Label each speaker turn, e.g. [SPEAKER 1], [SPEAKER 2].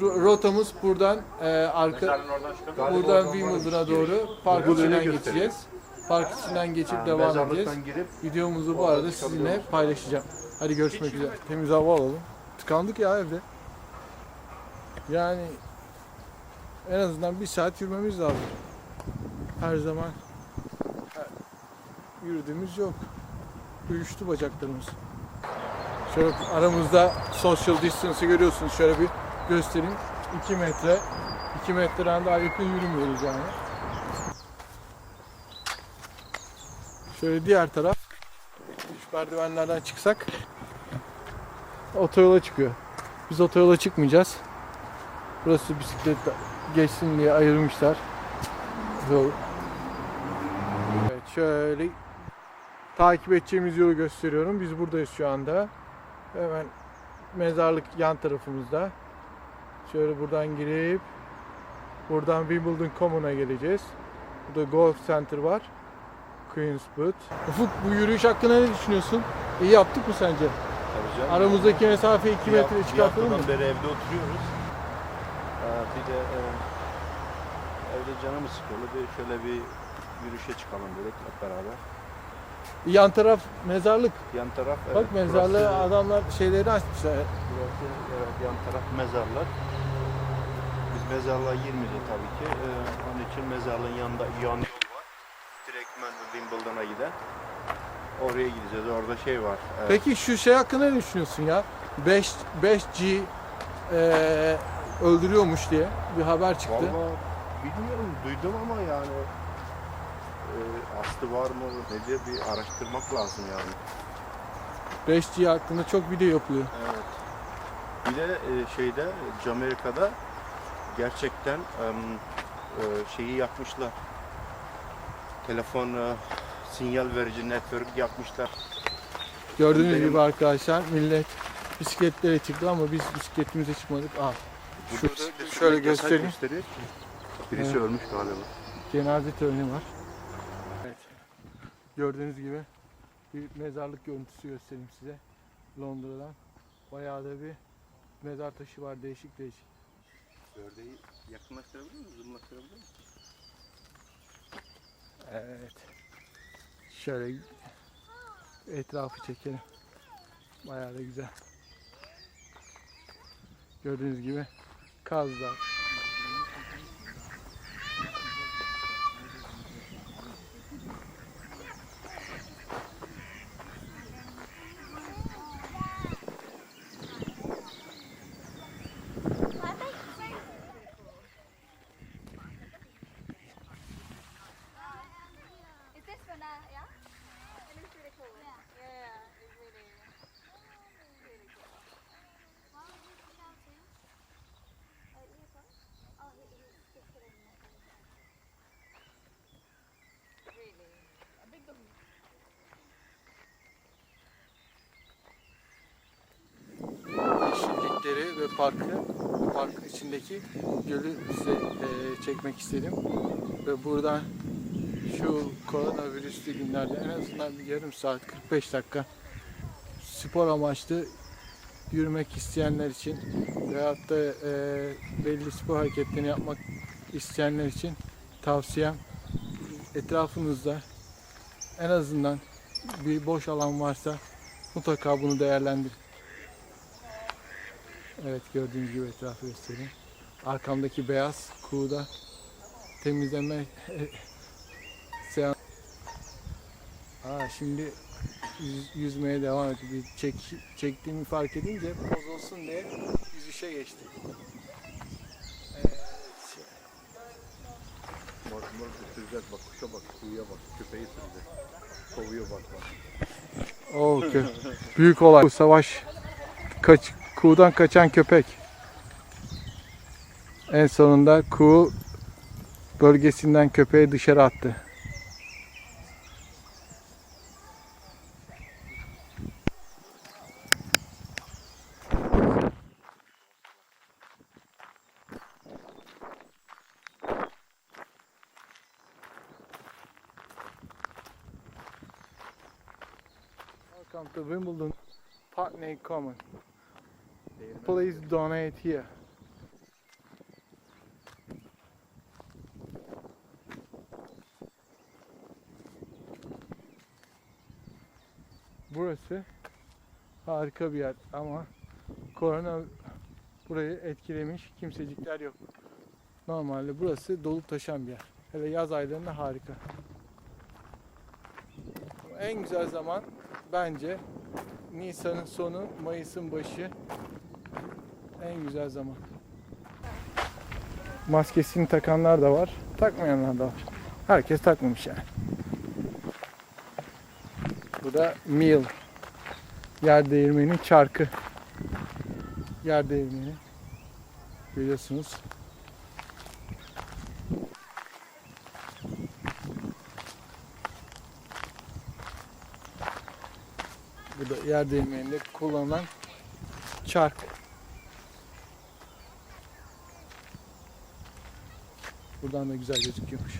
[SPEAKER 1] ro- rotamız buradan e, arka buradan Wimbledon'a doğru park içinden geçeceğiz. Park içinden geçip devam edeceğiz.
[SPEAKER 2] Girip
[SPEAKER 1] Videomuzu bu arada sizinle paylaşacağım. Hadi görüşmek üzere. Temiz hava alalım. Tıkandık ya evde. Yani en azından bir saat yürümemiz lazım. Her zaman yürüdüğümüz yok. Uyuştu bacaklarımız. Şöyle aramızda social distance'ı görüyorsunuz. Şöyle bir göstereyim. 2 metre. 2 metreden daha yakın yürümüyoruz yani. Şöyle diğer taraf. Şu merdivenlerden çıksak otoyola çıkıyor. Biz otoyola çıkmayacağız. Burası bisiklet geçsin diye ayırmışlar. Yol. Evet şöyle takip edeceğimiz yolu gösteriyorum. Biz buradayız şu anda. Hemen mezarlık yan tarafımızda. Şöyle buradan girip buradan Wimbledon Common'a geleceğiz. Burada Golf Center var. Queenswood. Ufuk bu yürüyüş hakkında ne düşünüyorsun? İyi yaptık mı sence?
[SPEAKER 2] Tabii canım.
[SPEAKER 1] Aramızdaki mesafe 2
[SPEAKER 2] Bir haf-
[SPEAKER 1] metre
[SPEAKER 2] bir
[SPEAKER 1] çıkartalım mı?
[SPEAKER 2] haftadan beri evde oturuyoruz. Ee, bir de e, evde canımız sıkıldı. Bir şöyle bir yürüyüşe çıkalım dedik hep beraber.
[SPEAKER 1] Yan taraf mezarlık.
[SPEAKER 2] Yan taraf
[SPEAKER 1] Bak
[SPEAKER 2] evet,
[SPEAKER 1] mezarlığı
[SPEAKER 2] burası-
[SPEAKER 1] adamlar şeyleri açmışlar.
[SPEAKER 2] Burası evet, yan taraf mezarlar. Mezarlığa girmeyeceğiz tabii ki. Ee, onun için mezarlığın yanında yan yol var. Direktmen Wimbledon'a giden. Oraya gideceğiz. Orada şey var. e,
[SPEAKER 1] Peki şu şey hakkında ne düşünüyorsun ya? 5 5G eee, öldürüyormuş diye bir haber çıktı.
[SPEAKER 2] Vallahi bilmiyorum duydum ama yani e, aslı var mı ne diye bir araştırmak lazım yani.
[SPEAKER 1] 5G hakkında çok video yapılıyor.
[SPEAKER 2] Evet. Bir de e, şeyde Amerika'da gerçekten e, şeyi yapmışlar. Telefon e, sinyal verici network yapmışlar.
[SPEAKER 1] Gördüğünüz
[SPEAKER 2] Benim-
[SPEAKER 1] gibi arkadaşlar millet bisikletlere çıktı ama biz bisikletimize çıkmadık. Ah, Şu- şöyle göstereyim.
[SPEAKER 2] Birisi
[SPEAKER 1] Evet.
[SPEAKER 2] ölmüş galiba.
[SPEAKER 1] cenaze töreni var. Evet. Gördüğünüz gibi bir mezarlık görüntüsü göstereyim size. Londra'dan. Bayağı da bir mezar taşı var değişik değişik.
[SPEAKER 2] Ördeği yakınlaştırabilir misin? Zoomlaştırabilir misin?
[SPEAKER 1] Evet. Şöyle etrafı çekelim. Bayağı da güzel. Gördüğünüz gibi kazlar. Yeşillikleri ve parkı, parkın içindeki gölü size e, çekmek istedim. Ve buradan şu koronavirüslü günlerde en azından bir yarım saat 45 dakika spor amaçlı yürümek isteyenler için veyahut da e, belli spor hareketlerini yapmak isteyenler için tavsiyem etrafınızda en azından bir boş alan varsa mutlaka bunu değerlendirin. Evet gördüğünüz gibi etrafı göstereyim. Arkamdaki beyaz kuğuda temizleme seans. Aa, şimdi yüz- yüzmeye devam etti. Bir çek, çektiğimi fark edince poz olsun diye yüzüşe geçti. Evet.
[SPEAKER 2] Bak bunları sürecek bak kuşa bak kuyuya bak köpeği sürecek. Kovuyor bak bak.
[SPEAKER 1] Oo, kö- büyük olay. Bu savaş kaç, kuğudan kaçan köpek. En sonunda kuğu bölgesinden köpeği dışarı attı. Welcome to Wimbledon Putney Common. Please donate here. Burası harika bir yer ama korona burayı etkilemiş kimsecikler yok. Normalde burası dolup taşan bir yer. Hele yaz aylarında harika. En güzel zaman bence Nisan'ın sonu, Mayıs'ın başı en güzel zaman. Maskesini takanlar da var, takmayanlar da var. Herkes takmamış yani. Bu da Mill. Yer değirmeni çarkı. Yer değirmeni. Görüyorsunuz. Bu da yer değirmeninde kullanılan çark. Buradan da güzel gözüküyormuş.